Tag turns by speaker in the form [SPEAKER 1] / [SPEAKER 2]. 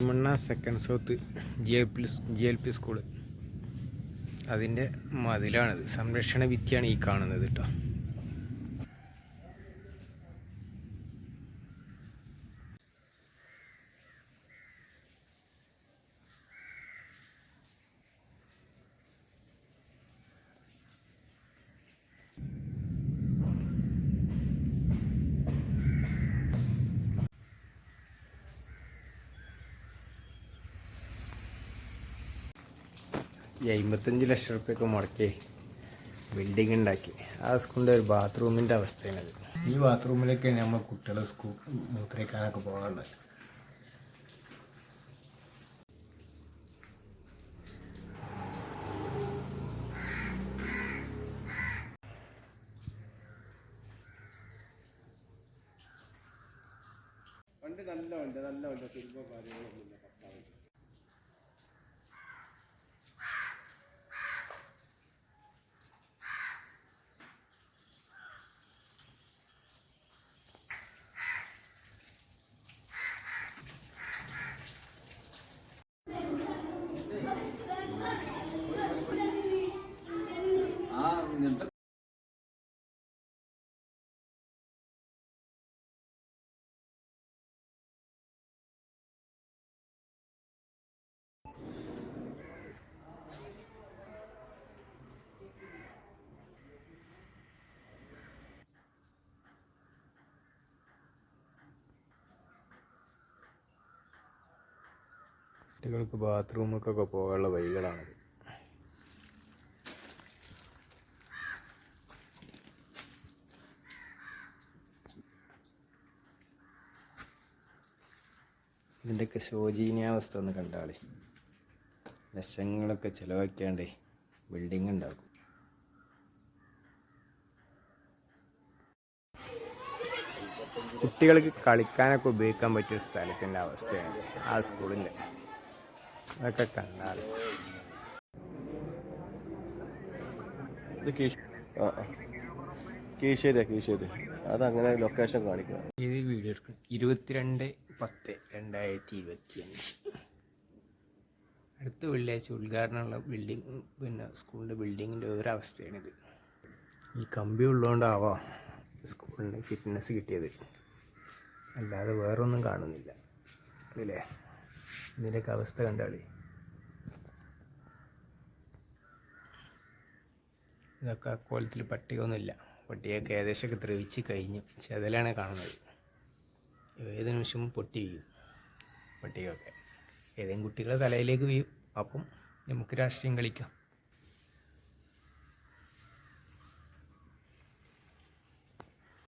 [SPEAKER 1] മണ്ണ second south G L P G L P school അതിന്റെ മതിലാണിത്. സംരക്ഷണ ഭിത്തിയാണ് ഈ കാണുന്നത് കേട്ടോ ഈ അമ്പത്തഞ്ച് ലക്ഷം റുപ്യൊക്കെ മുടക്കി ബിൽഡിംഗ് ഉണ്ടാക്കി ആ സ്കൂളിന്റെ ഒരു ബാത്റൂമിന്റെ അവസ്ഥയാണത് ഈ ബാത്റൂമിലൊക്കെ നമ്മൾ കുട്ടികളെ സ്കൂൾ മൂത്രയ്ക്കാനൊക്കെ പോകാനുള്ളത്
[SPEAKER 2] പണ്ട് നല്ല ഉണ്ട് നല്ല ഉണ്ട് തിരുമ്പോ കാര്യങ്ങളൊന്നുമില്ല. हा नंतर
[SPEAKER 1] കുട്ടികൾക്ക് ബാത്റൂമൊക്കെ പോകാനുള്ള വഴികളാണത് ഇതിന്റെയൊക്കെ ശോചനീയാവസ്ഥ ഒന്ന് കണ്ടാളേ. ലക്ഷങ്ങളൊക്കെ ചിലവാക്കാണ്ടേ ബിൽഡിംഗ് ഉണ്ടാക്കും. കുട്ടികൾക്ക് കളിക്കാനൊക്കെ ഉപയോഗിക്കാൻ പറ്റിയ സ്ഥലത്തിന്റെ അവസ്ഥയാണ് ആ സ്കൂളിന്റെ അതൊക്കെ കണ്ടാൽ.
[SPEAKER 2] ഇത് കീശ് ആ അങ്ങനെ അതങ്ങനെ ലൊക്കേഷൻ കാണിക്കുക
[SPEAKER 1] ഇത് വീഡിയോ എടുക്കും. ഇരുപത്തിരണ്ട് പത്ത് രണ്ടായിരത്തി ഇരുപത്തി അഞ്ച് അടുത്ത വെള്ളിയാഴ്ച ഉദ്ഘാടനമുള്ള ബിൽഡിംഗ് പിന്നെ സ്കൂളിന്റെ ബിൽഡിങ്ങിന്റെ ഒരവസ്ഥയാണിത് ഈ കമ്പി ഉള്ളതുകൊണ്ടാവാം സ്കൂളിന് ഫിറ്റ്നസ് കിട്ടിയത്. അല്ലാതെ വേറൊന്നും കാണുന്നില്ല. അതില്ലേ ഇതിന്റെയൊക്കെ അവസ്ഥ കണ്ടാളി. ഇതൊക്കെ അക്കോലത്തിൽ പട്ടിയൊന്നുമില്ല പട്ടിയൊക്കെ ഏകദേശമൊക്കെ ദ്രവിച്ച് കഴിഞ്ഞു. ചെതലാണ് കാണുന്നത്. ഏത് നിമിഷം പൊട്ടി വീഴും പട്ടിയൊക്കെ ഏതെങ്കിലും കുട്ടികളെ തലയിലേക്ക് വീഴും. അപ്പം നമുക്ക് രാഷ്ട്രീയം കളിക്കാം.